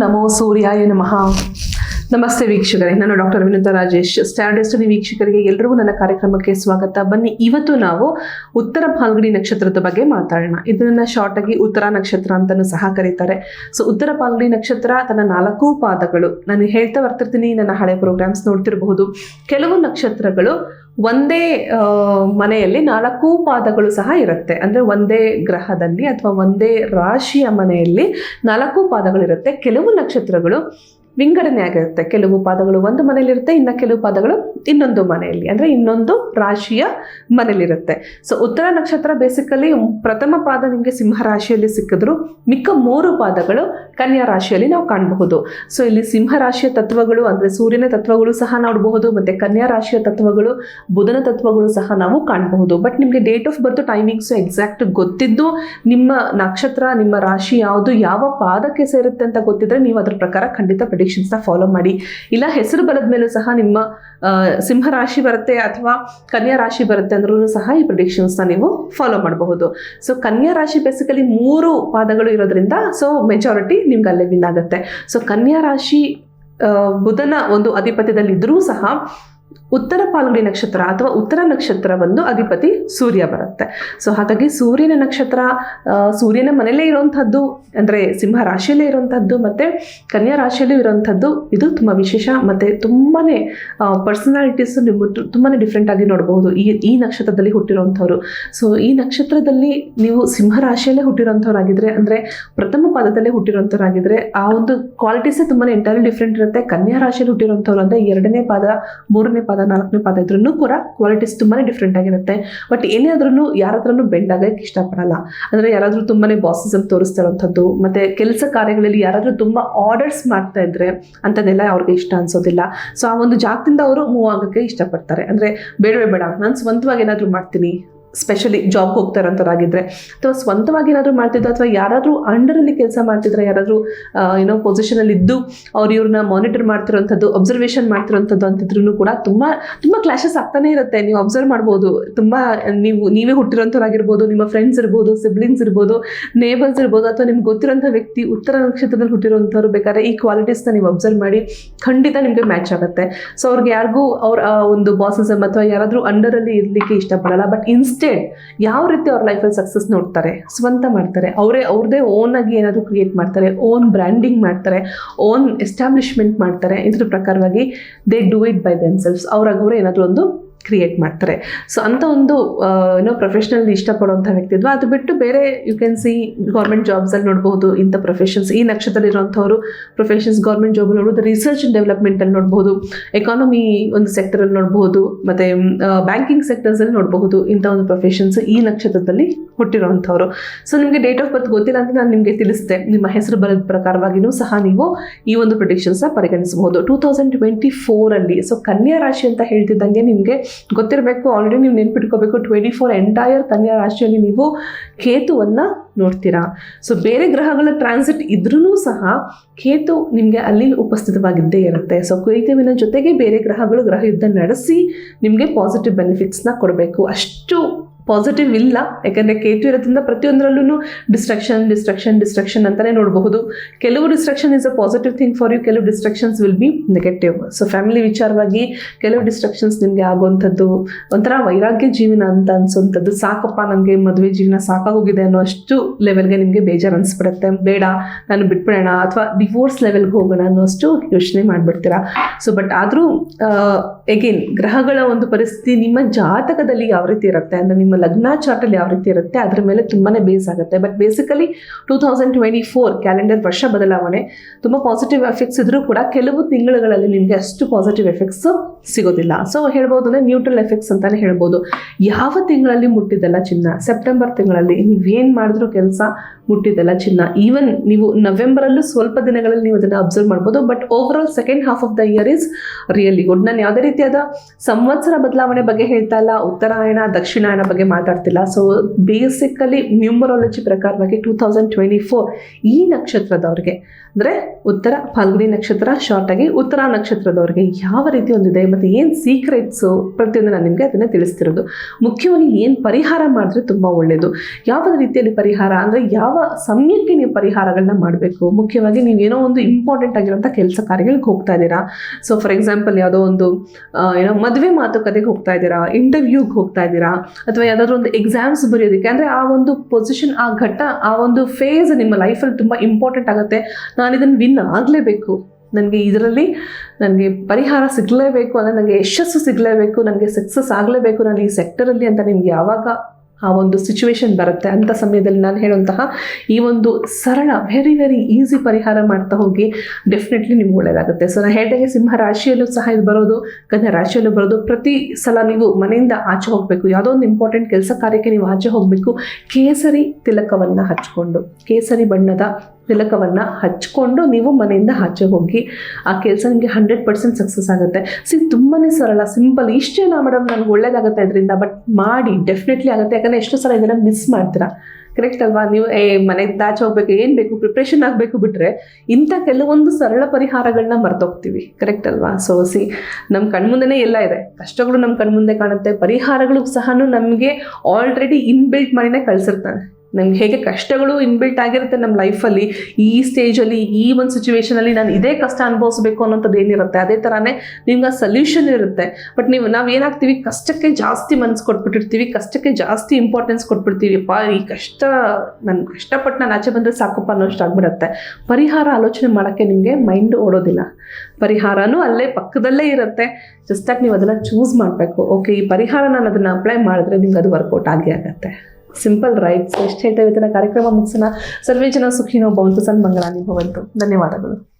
నమో సూర్యాయ నమ. ನಮಸ್ತೆ ವೀಕ್ಷಕರೇ, ನಾನು doctor Vinoda Rajesh. Standard destiny ವೀಕ್ಷಕರಿಗೆ ಎಲ್ಲರಿಗೂ ನನ್ನ ಕಾರ್ಯಕ್ರಮಕ್ಕೆ ಸ್ವಾಗತ. ಬನ್ನಿ, ಇವತ್ತು ನಾವು ಉತ್ತರ ಪಾಲ್ಗಡಿ ನಕ್ಷತ್ರದ ಬಗ್ಗೆ ಮಾತಾಡೋಣ. ಇದನ್ನ ಶಾರ್ಟ್ ಆಗಿ ಉತ್ತರ ನಕ್ಷತ್ರ ಅಂತಾನೂ ಸಹ ಕರೀತಾರೆ. ಸೊ ಉತ್ತರ ಪಾಲ್ಗಡಿ ನಕ್ಷತ್ರ ತನ್ನ ನಾಲ್ಕು ಪಾದಗಳು. ನಾನು ಹೇಳ್ತಾ ಬರ್ತಿರ್ತೀನಿ, ನನ್ನ ಹಳೆ ಪ್ರೋಗ್ರಾಮ್ಸ್ ನೋಡ್ತಿರಬಹುದು. ಕೆಲವು ನಕ್ಷತ್ರಗಳು ಒಂದೇ ಮನೆಯಲ್ಲಿ ನಾಲ್ಕು ಪಾದಗಳು ಸಹ ಇರುತ್ತೆ. ಅಂದ್ರೆ ಒಂದೇ ಗ್ರಹದಲ್ಲಿ ಅಥವಾ ಒಂದೇ ರಾಶಿಯ ಮನೆಯಲ್ಲಿ ನಾಲ್ಕು ಪಾದಗಳಿರುತ್ತೆ ಕೆಲವು ನಕ್ಷತ್ರಗಳು ವಿಂಗಡಣೆ ಆಗಿರುತ್ತೆ ಕೆಲವು ಪಾದಗಳು ಒಂದು ಮನೆಯಲ್ಲಿರುತ್ತೆ, ಇನ್ನು ಕೆಲವು ಪಾದಗಳು ಇನ್ನೊಂದು ಮನೆಯಲ್ಲಿ. ಅಂದರೆ ಇನ್ನೊಂದು ರಾಶಿಯ ಮನೆಯಲ್ಲಿರುತ್ತೆ. ಸೊ ಉತ್ತರ ನಕ್ಷತ್ರ ಬೇಸಿಕಲಿ ಪ್ರಥಮ ಪಾದ ನಿಮಗೆ ಸಿಂಹ ರಾಶಿಯಲ್ಲಿ ಸಿಕ್ಕಿದ್ರು. ಮಿಕ್ಕ ಮೂರು ಪಾದಗಳು ಕನ್ಯಾ ರಾಶಿಯಲ್ಲಿ ನಾವು ಕಾಣಬಹುದು. ಸೊ ಇಲ್ಲಿ ಸಿಂಹ ರಾಶಿಯ ತತ್ವಗಳು ಅಂದರೆ ಸೂರ್ಯನ ತತ್ವಗಳು ಸಹ ನೋಡಬಹುದು, ಮತ್ತು ಕನ್ಯಾ ರಾಶಿಯ ತತ್ವಗಳು, ಬುಧನ ತತ್ವಗಳು ಸಹ ನಾವು ಕಾಣಬಹುದು. ಬಟ್ ನಿಮಗೆ date of birth timings exact ಗೊತ್ತಿದ್ದು, ನಿಮ್ಮ ನಕ್ಷತ್ರ, ನಿಮ್ಮ ರಾಶಿ ಯಾವುದು, ಯಾವ ಪಾದಕ್ಕೆ ಸೇರುತ್ತೆ ಅಂತ ಗೊತ್ತಿದ್ರೆ ನೀವು ಅದರ ಪ್ರಕಾರ ಖಂಡಿತ ಪ್ರಿಡಿಕ್ಷನ್ಸ್ನ ಫಾಲೋ ಮಾಡಿ. ಇಲ್ಲ ಹೆಸರು ಬರದ ಮೇಲೂ ಸಹ ನಿಮ್ಮ ಸಿಂಹ ರಾಶಿ ಬರುತ್ತೆ ಅಥವಾ ಕನ್ಯಾ ರಾಶಿ ಬರುತ್ತೆ ಅಂದ್ರೂ ಸಹ ಈ ಪ್ರಿಡಿಕ್ಷನ್ಸ್ನ ನೀವು ಫಾಲೋ ಮಾಡಬಹುದು. ಸೊ ಕನ್ಯಾ ರಾಶಿ ಬೇಸಿಕಲಿ ಮೂರು ಪಾದಗಳು ಇರೋದ್ರಿಂದ ಸೊ ಮೆಜಾರಿಟಿ ನಿಮ್ಗೆ ಅಲ್ಲೇ ವಿನ್ ಆಗುತ್ತೆ. ಸೊ ಕನ್ಯಾ ರಾಶಿ ಬುಧನ ಒಂದು ಅಧಿಪತ್ಯದಲ್ಲಿದ್ದರೂ ಸಹ ಉತ್ತರ ಪಾಲ್ಗುಣಿ ನಕ್ಷತ್ರ ಅಥವಾ ಉತ್ತರ ನಕ್ಷತ್ರ ಬಂದು ಅಧಿಪತಿ ಸೂರ್ಯ ಬರುತ್ತೆ. ಸೊ ಹಾಗಾಗಿ ಸೂರ್ಯನ ನಕ್ಷತ್ರ ಸೂರ್ಯನ ಮನೆಯಲ್ಲೇ ಇರುವಂಥದ್ದು, ಅಂದರೆ ಸಿಂಹ ರಾಶಿಯಲ್ಲೇ ಇರುವಂಥದ್ದು, ಮತ್ತು ಕನ್ಯಾ ರಾಶಿಯಲ್ಲೂ ಇರುವಂಥದ್ದು, ಇದು ತುಂಬ ವಿಶೇಷ, ಮತ್ತು ತುಂಬಾ ಪರ್ಸನಾಲಿಟೀಸ್ ನಿಮ್ಮ ತುಂಬಾ ಡಿಫ್ರೆಂಟ್ ಆಗಿ ನೋಡಬಹುದು ಈ ಈ ನಕ್ಷತ್ರದಲ್ಲಿ ಹುಟ್ಟಿರುವಂಥವ್ರು. ಸೊ ಈ ನಕ್ಷತ್ರದಲ್ಲಿ ನೀವು ಸಿಂಹ ರಾಶಿಯಲ್ಲೇ ಹುಟ್ಟಿರುವಂಥವ್ರಾಗಿದ್ದರೆ ಅಂದರೆ ಪ್ರಥಮ ಪಾದದಲ್ಲೇ ಹುಟ್ಟಿರುವಂಥವ್ರಾಗಿದ್ದರೆ ಆ ಒಂದು ಕ್ವಾಲಿಟೀಸೇ ತುಂಬಾ ಎಂಟೈರ್ಲಿ ಡಿಫ್ರೆಂಟ್ ಇರುತ್ತೆ. ಕನ್ಯಾ ರಾಶಿಯಲ್ಲಿ ಹುಟ್ಟಿರೋಂಥವ್ರು ಅಂದರೆ ಎರಡನೇ ಪಾದ, ಮೂರನೇ ಪಾದ ನಾಲ್ಕನೇ ಪಾದ ಇದ್ರೂ ಕೂಡ ಕ್ವಾಲಿಟೀಸ್ ತುಂಬಾ ಡಿಫ್ರೆಂಟ್ ಆಗಿರುತ್ತೆ. ಬಟ್ ಏನೇ ಆದ್ರೂ ಯಾರ ಹತ್ರನೂ ಬೆಂಡ್ ಆಗಕ್ಕೆ ಇಷ್ಟಪಡಲ್ಲ. ಅಂದರೆ ಯಾರಾದರೂ ತುಂಬಾ ಬಾಸಿಸಮ್ ತೋರಿಸ್ತಾ ಇರೋಂಥದ್ದು ಮತ್ತೆ ಕೆಲಸ ಕಾರ್ಯಗಳಲ್ಲಿ ಯಾರಾದರೂ ತುಂಬಾ ಆರ್ಡರ್ಸ್ ಮಾಡ್ತಾ ಇದ್ರೆ ಅಂಥದ್ದೆಲ್ಲ ಅವ್ರಿಗೆ ಇಷ್ಟ ಅನ್ಸೋದಿಲ್ಲ. ಸೊ ಆ ಒಂದು ಜಾಗದಿಂದ ಅವರು ಮೂವ್ ಆಗೋಕ್ಕೆ ಇಷ್ಟಪಡ್ತಾರೆ. ಅಂದ್ರೆ ಬೇಡವೇ ಬೇಡ ನಾನು ಸ್ವಂತವಾಗಿ ಏನಾದರೂ ಮಾಡ್ತೀನಿ ಸ್ಪೆಷಲಿ ಜಾಬ್ಗೆ ಹೋಗ್ತಾ ಇರೋಂಥವ್ರಾಗಿದ್ದರೆ ಅಥವಾ ಸ್ವಂತವಾಗಿ ಏನಾದರೂ ಮಾಡ್ತಿದ್ದು ಅಥವಾ ಯಾರಾದರೂ ಅಂಡರಲ್ಲಿ ಕೆಲಸ ಮಾಡ್ತಿದ್ರೆ, ಯಾರಾದರೂ ಏನೋ ಪೊಸಿಷನಲ್ಲಿ ಇದ್ದು ಅವ್ರು ಇವ್ರನ್ನ ಮಾನಿಟರ್ ಮಾಡ್ತಿರೋಂಥದ್ದು ಅಬ್ಸರ್ವೇಷನ್ ಮಾಡ್ತಿರೋಂಥದ್ದು ಅಂತಿದ್ರು ಕೂಡ ತುಂಬ ತುಂಬ ಕ್ಲಾಶಸ್ ಆಗ್ತಾನೆ ಇರುತ್ತೆ. ನೀವು ಅಬ್ಸರ್ವ್ ಮಾಡ್ಬೋದು. ತುಂಬ, ನೀವು, ನೀವೇ ಹುಟ್ಟಿರೋಂಥವ್ರಾಗಿರ್ಬೋದು, ನಿಮ್ಮ ಫ್ರೆಂಡ್ಸ್ ಇರ್ಬೋದು ಸಿಬ್ಲಿಂಗ್ಸ್ ಇರ್ಬೋದು ನೇಬರ್ಸ್ ಇರ್ಬೋದು, ಅಥವಾ ನಿಮ್ಗೆ ಗೊತ್ತಿರೋಂಥ ವ್ಯಕ್ತಿ ಉತ್ತರ ನಕ್ಷತ್ರದಲ್ಲಿ ಹುಟ್ಟಿರೋಂಥವ್ರು ಬೇಕಾದ್ರೆ ಈ ಕ್ವಾಲಿಟೀಸ್ನ ನೀವು ಅಬ್ಸರ್ವ್ ಮಾಡಿ ಖಂಡಿತ ನಿಮಗೆ ಮ್ಯಾಚ್ ಆಗುತ್ತೆ. ಸೊ ಅವ್ರಿಗೆ ಯಾರಿಗೂ ಅವ್ರ ಒಂದು ಬಾಸಸಮ್ ಅಥವಾ ಯಾರಾದರೂ ಅಂಡರಲ್ಲಿ ಇರಲಿಕ್ಕೆ ಇಷ್ಟಪಡಲ್ಲ. ಬಟ್ ಇನ್ಸ್ಟೆಂಟ್ ಯಾವ ರೀತಿ ಅವ್ರ ಲೈಫಲ್ಲಿ ಸಕ್ಸಸ್ ನೋಡ್ತಾರೆ, ಸ್ವಂತ ಮಾಡ್ತಾರೆ, ಅವರೇ, ಅವ್ರದೇ ಓನ್ ಆಗಿ ಏನಾದರೂ ಕ್ರಿಯೇಟ್ ಮಾಡ್ತಾರೆ ಓನ್ ಬ್ರ್ಯಾಂಡಿಂಗ್ ಮಾಡ್ತಾರೆ ಓನ್ ಎಸ್ಟಾಬ್ಲಿಷ್ಮೆಂಟ್ ಮಾಡ್ತಾರೆ, ಇದ್ರ ಪ್ರಕಾರವಾಗಿ they do it by themselves ಅವ್ರಾಗ ಅವರು ಏನಾದರೂ ಒಂದು ಕ್ರಿಯೇಟ್ ಮಾಡ್ತಾರೆ. ಸೊ ಅಂಥ ಒಂದು ಏನೋ ಪ್ರೊಫೆಷನಲ್ ಇಷ್ಟಪಡುವಂಥ ವ್ಯಕ್ತಿತ್ವ ಅದು ಬಿಟ್ಟು ಬೇರೆ ಯು ಕ್ಯಾನ್ ಸಿ ಗೌರ್ಮೆಂಟ್ ಜಾಬ್ಸಲ್ಲಿ ನೋಡ್ಬೋದು ಇಂಥ ಪ್ರೊಫೆಷನ್ಸ್ ಈ ನಕ್ಷತ್ರದಲ್ಲಿ ಇರೋಂಥವ್ರು ಪ್ರೊಫೆಷನ್ಸ್ ಗೌರ್ಮೆಂಟ್ ಜಾಬಲ್ಲಿ ನೋಡ್ಬೋದು ರಿಸರ್ಚ್ ಆ್ಯಂಡ್ ಡೆವಲಪ್ಮೆಂಟಲ್ಲಿ ನೋಡ್ಬೋದು ಎಕಾನಮಿ ಒಂದು ಸೆಕ್ಟರಲ್ಲಿ ನೋಡ್ಬೋದು ಮತ್ತು ಬ್ಯಾಂಕಿಂಗ್ ಸೆಕ್ಟರ್ಸಲ್ಲಿ ನೋಡಬಹುದು, ಇಂಥ ಒಂದು ಪ್ರೊಫೆಷನ್ಸ್ ಈ ನಕ್ಷತ್ರದಲ್ಲಿ ಹುಟ್ಟಿರೋವಂಥವ್ರು. ಸೊ ನಿಮಗೆ ಡೇಟ್ ಆಫ್ ಬರ್ತ್ ಗೊತ್ತಿಲ್ಲ ಅಂತ ನಾನು ನಿಮಗೆ ತಿಳಿಸಿದೆ. ನಿಮ್ಮ ಹೆಸರು ಬರೋದ್ ಪ್ರಕಾರವಾಗಿಯೂ ಸಹ ನೀವು ಈ ಒಂದು ಪ್ರೊಡಿಕ್ಷನ್ಸ್ನ ಪರಿಗಣಿಸಬಹುದು. ಟೂ ತೌಸಂಡ್ ಟ್ವೆಂಟಿ ಫೋರಲ್ಲಿ ಸೊ ಕನ್ಯಾ ರಾಶಿ ಅಂತ ಹೇಳ್ತಿದ್ದಂಗೆ ನಿಮಗೆ ಗೊತ್ತಿರಬೇಕು ಆಲ್ರೆಡಿ ನೀವು ನೆನ್ಪಿಟ್ಕೋಬೇಕು ಟ್ವೆಂಟಿ ಫೋರ್ ಎಂಟೈರ್ ಕನ್ಯಾ ರಾಶಿಯಲ್ಲಿ ನೀವು ಕೇತುವನ್ನು ನೋಡ್ತೀರಾ. ಸೊ ಬೇರೆ ಗ್ರಹಗಳ ಟ್ರಾನ್ಸಿಟ್ ಇದ್ರೂ ಸಹ ಕೇತು ನಿಮಗೆ ಅಲ್ಲಿ ಉಪಸ್ಥಿತವಾಗಿದ್ದೇ ಇರುತ್ತೆ. ಸೊ ಕೇತುವಿನ ಜೊತೆಗೆ ಬೇರೆ ಗ್ರಹಗಳು ಗ್ರಹ ಯುದ್ಧ ನಡೆಸಿ ನಿಮಗೆ ಪಾಸಿಟಿವ್ ಬೆನಿಫಿಟ್ಸ್ನ ಕೊಡಬೇಕು. ಅಷ್ಟು ಪಾಸಿಟಿವ್ ಇಲ್ಲ, ಯಾಕಂದರೆ ಕೇತು ಇರೋದ್ರಿಂದ ಪ್ರತಿಯೊಂದರಲ್ಲೂ ಡಿಸ್ಟ್ರಕ್ಷನ್ ಡಿಸ್ಟ್ರಕ್ಷನ್ ಡಿಸ್ಟ್ರಕ್ಷನ್ ಅಂತಲೇ ನೋಡಬಹುದು. ಕೆಲವು destruction is a positive thing for you ಕೆಲವು destructions will be negative so family ವಿಚಾರವಾಗಿ ಕೆಲವು ಡಿಸ್ಟ್ರಕ್ಷನ್ಸ್ ನಿಮಗೆ ಆಗುವಂಥದ್ದು, ಒಂಥರ ವೈರಾಗ್ಯ ಜೀವನ ಅಂತ ಅನ್ಸೋಂಥದ್ದು. ಸಾಕಪ್ಪ ನನಗೆ ಮದುವೆ ಜೀವನ ಸಾಕಾಗೋಗಿದೆ ಅನ್ನೋ ಅಷ್ಟು ಲೆವೆಲ್ಗೆ ನಿಮಗೆ ಬೇಜಾರು ಅನಿಸ್ಬಿಡುತ್ತೆ. ಬೇಡ, ನಾನು ಬಿಟ್ಬಿಡೋಣ ಅಥವಾ ಡಿವೋರ್ಸ್ ಲೆವೆಲ್ಗೆ ಹೋಗೋಣ ಅನ್ನೋಷ್ಟು ಯೋಚನೆ ಮಾಡಿಬಿಡ್ತೀರಾ. ಸೊ ಬಟ್ ಆದರೂ ಎಗೇನ್ ಗ್ರಹಗಳ ಒಂದು ಪರಿಸ್ಥಿತಿ ನಿಮ್ಮ ಜಾತಕದಲ್ಲಿ ಯಾವ ರೀತಿ ಇರುತ್ತೆ? ಅಂದರೆ ನಿಮ್ಮ ಲಗ್ನ ಚಾರ್ಟಲ್ಲಿ ಯಾವ ರೀತಿ ಇರುತ್ತೆ, ಅದ್ರ ಮೇಲೆ ತುಂಬಾ ಬೇಸ್ ಆಗುತ್ತೆ. But basically two thousand twenty four calendar ವರ್ಷ ಬದಲಾವಣೆ, ತುಂಬ ಪಾಸಿಟಿವ್ ಎಫೆಕ್ಟ್ಸ್ ಇದ್ರೂ ಕೂಡ ಕೆಲವು ತಿಂಗಳುಗಳಲ್ಲಿ ನಿಮಗೆ ಅಷ್ಟು ಪಾಸಿಟಿವ್ ಎಫೆಕ್ಟ್ಸ್ ಸಿಗೋದಿಲ್ಲ. ಸೊ ಹೇಳ್ಬೋದು ಅಂದರೆ ನ್ಯೂಟ್ರಲ್ ಎಫೆಕ್ಟ್ಸ್ ಅಂತಾನೆ ಹೇಳ್ಬೋದು. ಯಾವ ತಿಂಗಳಲ್ಲಿ ಮುಟ್ಟಿದ್ದಲ್ಲ ಚಿನ್ನ? ಸೆಪ್ಟೆಂಬರ್ ತಿಂಗಳಲ್ಲಿ ನೀವೇನು ಮಾಡಿದ್ರೂ ಕೆಲಸ ಮುಟ್ಟಿದ್ದಲ್ಲ ಚಿನ್ನ. ಈವನ್ ನೀವು ನವೆಂಬರಲ್ಲೂ ಸ್ವಲ್ಪ ದಿನಗಳಲ್ಲಿ ನೀವು ಅದನ್ನು ಅಬ್ಸರ್ವ್ ಮಾಡ್ಬೋದು but overall second half of the year is really good ನಾನು ಯಾವುದೇ ರೀತಿಯಾದ ಸಂವತ್ಸರ ಬದಲಾವಣೆ ಬಗ್ಗೆ ಹೇಳ್ತಾ ಇಲ್ಲ. ಉತ್ತರಾಯಣ, ದಕ್ಷಿಣಾಯಣ ಬಗ್ಗೆ ಮಾತಾಡ್ತಿಲ್ಲ. ಸೊ ಬೇಸಿಕಲಿ ನ್ಯೂಮರಾಲಜಿ ಪ್ರಕಾರವಾಗಿ ಟೂ ತೌಸಂಡ್ ಟ್ವೆಂಟಿ ಫೋರ್ ಈ ನಕ್ಷತ್ರದವ್ರಿಗೆ, ಅಂದರೆ ಉತ್ತರ ಫಾಲ್ಗುಣಿ ನಕ್ಷತ್ರ ಶಾರ್ಟ್ ಆಗಿ ಉತ್ತರ ನಕ್ಷತ್ರದವ್ರಿಗೆ ಯಾವ ರೀತಿ ಒಂದಿದೆ, ಮತ್ತು ಏನು ಸೀಕ್ರೆಟ್ಸು ಪ್ರತಿಯೊಂದು ನಾನು ನಿಮಗೆ ಅದನ್ನು ತಿಳಿಸ್ತಿರೋದು. ಮುಖ್ಯವಾಗಿ ಏನು ಪರಿಹಾರ ಮಾಡಿದ್ರೆ ತುಂಬ ಒಳ್ಳೆಯದು ಯಾವ ರೀತಿಯಲ್ಲಿ ಪರಿಹಾರ, ಅಂದರೆ ಯಾವ ಸಮಯಕ್ಕೆ ನೀವು ಪರಿಹಾರಗಳನ್ನ ಮಾಡಬೇಕು? ಮುಖ್ಯವಾಗಿ ನೀವು ಏನೋ ಒಂದು ಇಂಪಾರ್ಟೆಂಟ್ ಆಗಿರೋಂಥ ಕೆಲಸ ಕಾರ್ಯಗಳಿಗೆ ಹೋಗ್ತಾ ಇದ್ದೀರಾ. ಸೊ ಫಾರ್ ಎಕ್ಸಾಂಪಲ್ ಯಾವುದೋ ಒಂದು ಏನೋ ಮದುವೆ ಮಾತುಕತೆಗೆ ಹೋಗ್ತಾ ಇದ್ದೀರಾ ಇಂಟರ್ವ್ಯೂಗೆ ಹೋಗ್ತಾ ಇದ್ದೀರಾ, ಅಥವಾ ಯಾವುದಾದ್ರೂ ಒಂದು ಎಕ್ಸಾಮ್ಸ್ ಬರೆಯೋದಕ್ಕೆ, ಅಂದರೆ ಆ ಒಂದು ಪೊಸಿಷನ್ ಆ ಘಟ್ಟ, ಆ ಒಂದು ಫೇಸ್ ನಿಮ್ಮ ಲೈಫಲ್ಲಿ ತುಂಬ ಇಂಪಾರ್ಟೆಂಟ್ ಆಗುತ್ತೆ. ನಾನು ಇದನ್ನು ವಿನ್ ಆಗಲೇಬೇಕು. ನನಗೆ ಇದರಲ್ಲಿ ನನಗೆ ಪರಿಹಾರ ಸಿಗಲೇಬೇಕು ಅಂದರೆ ನನಗೆ ಯಶಸ್ಸು ಸಿಗಲೇಬೇಕು ನನಗೆ ಸಕ್ಸಸ್ ಆಗಲೇಬೇಕು ನಾನು ಈ ಸೆಕ್ಟರಲ್ಲಿ ಅಂತ ನಿಮ್ಗೆ ಯಾವಾಗ ಆ ಒಂದು ಸಿಚುವೇಶನ್ ಬರುತ್ತೆ. ಅಂಥ ಸಮಯದಲ್ಲಿ ನಾನು ಹೇಳುವಂತಹ ಈ ಒಂದು ಸರಳ ವೆರಿ ವೆರಿ ಈಸಿ ಪರಿಹಾರ ಮಾಡ್ತಾ ಹೋಗಿ ಡೆಫಿನೆಟ್ಲಿ ನಿಮ್ಗೆ ಒಳ್ಳೆಯದಾಗುತ್ತೆ ಸೊ ನಾನು ಹೇಳ್ದಂಗೆ ಸಿಂಹ ರಾಶಿಯಲ್ಲೂ ಸಹ ಇದು ಬರೋದು, ಕನ್ಯಾ ರಾಶಿಯಲ್ಲೂ ಬರೋದು. ಪ್ರತಿ ಸಲ ನೀವು ಮನೆಯಿಂದ ಆಚೆ ಹೋಗಬೇಕು. ಯಾವುದೋ ಒಂದು ಇಂಪಾರ್ಟೆಂಟ್ ಕೆಲಸ ಕಾರ್ಯಕ್ಕೆ ನೀವು ಆಚೆ ಹೋಗಬೇಕು. ಕೇಸರಿ ತಿಲಕವನ್ನು ಹಚ್ಕೊಂಡು, ಕೇಸರಿ ಬಣ್ಣದ ತಿಲಕವನ್ನು ಹಚ್ಕೊಂಡು ನೀವು ಮನೆಯಿಂದ ಆಚೆ ಹೋಗಿ ಆ ಕೆಲಸ ನಿಮಗೆ ಹಂಡ್ರೆಡ್ ಪರ್ಸೆಂಟ್ ಸಕ್ಸಸ್ ಆಗುತ್ತೆ. ಸಿ ತುಂಬಾ ಸರಳ ಸಿಂಪಲ್ ಇಷ್ಟೇನಾ ಮೇಡಮ್ ನನಗೆ ಒಳ್ಳೇದಾಗುತ್ತೆ ಇದರಿಂದ ಬಟ್ ಮಾಡಿ ಡೆಫಿನೆಟ್ಲಿ ಆಗುತ್ತೆ. ಯಾಕಂದರೆ ಎಷ್ಟೋ ಸಲ ಇದನ್ನು ಮಿಸ್ ಮಾಡ್ತೀರಾ? ಕರೆಕ್ಟ್ ಅಲ್ವಾ? ನೀವು, ಏ ಮನೆಗೆ ಆಚೆ ಹೋಗ್ಬೇಕು, ಏನು ಬೇಕು ಪ್ರಿಪ್ರೇಷನ್ ಆಗಬೇಕು ಬಿಟ್ಟರೆ ಇಂಥ ಕೆಲವೊಂದು ಸರಳ ಪರಿಹಾರಗಳನ್ನ ಮರ್ತೋಗ್ತೀವಿ. ಕರೆಕ್ಟ್ ಅಲ್ವಾ? ಸೊ ಸಿ ನಮ್ಮ ಕಣ್ಮುಂದೆನೇ ಎಲ್ಲ ಇದೆ. ಕಷ್ಟಗಳು ನಮ್ಮ ಕಣ್ಮುಂದೆ ಕಾಣುತ್ತೆ. ಪರಿಹಾರಗಳು ಸಹ ನಮಗೆ ಆಲ್ರೆಡಿ ಇನ್ಬಿಲ್ಟ್ ಮಾಡಿನೇ ಕಳಿಸಿರ್ತಾನೆ ನಮ್ಗೆ ಹೇಗೆ ಕಷ್ಟಗಳು ಇನ್ಬಿಲ್ಟ್ ಆಗಿರುತ್ತೆ ನಮ್ಮ ಲೈಫಲ್ಲಿ ಈ ಸ್ಟೇಜಲ್ಲಿ ಈ ಒಂದು ಸಿಚುವೇಶನಲ್ಲಿ ನಾನು ಇದೇ ಕಷ್ಟ ಅನುಭವಿಸ್ಬೇಕು ಅನ್ನೋಂಥದ್ದು ಏನಿರುತ್ತೆ? ಅದೇ ಥರನೇ ನಿಮ್ಗೆ ಆ ಸೊಲ್ಯೂಷನ್ ಇರುತ್ತೆ. ಬಟ್ ನೀವು, ನಾವು ಏನಾಗ್ತೀವಿ? ಕಷ್ಟಕ್ಕೆ ಜಾಸ್ತಿ ಮನಸ್ಸು ಕೊಟ್ಬಿಟ್ಟಿರ್ತೀವಿ, ಕಷ್ಟಕ್ಕೆ ಜಾಸ್ತಿ ಇಂಪಾರ್ಟೆನ್ಸ್ ಕೊಟ್ಬಿಡ್ತೀವಿ. ಅಪ್ಪ, ಈ ಕಷ್ಟ ನನ್ನ ಕಷ್ಟಪಟ್ಟು ನಾನು ಆಚೆ ಬಂದರೆ ಸಾಕಪ್ಪ ಅನ್ನೋಷ್ಟು ಆಗ್ಬಿಡುತ್ತೆ. ಪರಿಹಾರ ಆಲೋಚನೆ ಮಾಡೋಕ್ಕೆ ನಿಮಗೆ ಮೈಂಡ್ ಓಡೋದಿಲ್ಲ. ಪರಿಹಾರನೂ ಅಲ್ಲೇ ಪಕ್ಕದಲ್ಲೇ ಇರುತ್ತೆ. ಜಸ್ಟಾಗಿ ನೀವು ಅದನ್ನು ಚೂಸ್ ಮಾಡಬೇಕು. ಓಕೆ ಈ ಪರಿಹಾರ ನಾನು ಅದನ್ನು ಅಪ್ಲೈ ಮಾಡಿದ್ರೆ ನಿಮ್ಗೆ ಅದು ವರ್ಕೌಟ್ ಆಗೇ ಆಗುತ್ತೆ. ಸಿಂಪಲ್ ರೈಟ್ಸ್ ಎಷ್ಟು ಹೇಳ್ತಾ ಇವತ್ತಿನ ಕಾರ್ಯಕ್ರಮ ಮುಗಿಸೋಣ. ಸರ್ವೇ ಜನ ಸುಖಿನೋ ಭವಂತು ಸನ್ಮಂಗಳಾನಿ ಭವಂತು. ಧನ್ಯವಾದಗಳು.